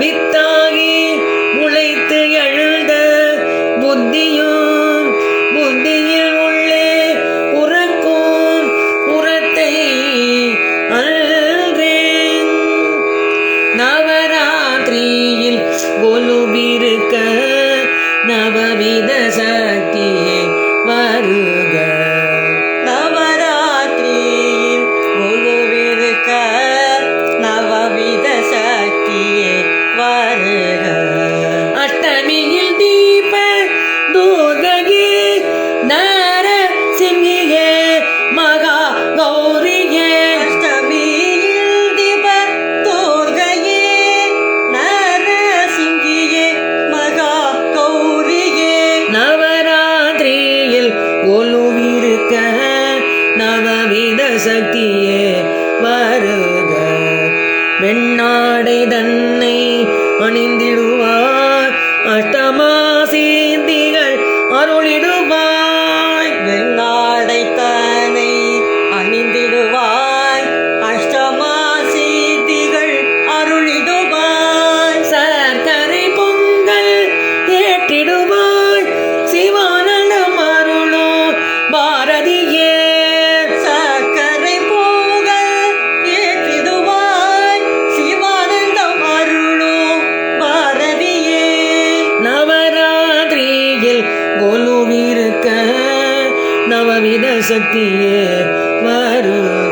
வித்தாகி முளைத்து எழுந்த புத்தியும் புத்தியில் உள்ளே உறக்கும் உரத்தை அல்றேன் நவராத்திரியில் கொலுபிருக்க நவவித சக்தி சக்தியே வருக. வெண்ணாடை தன்னை அணிந்திடுவார் சக்தியே வரும்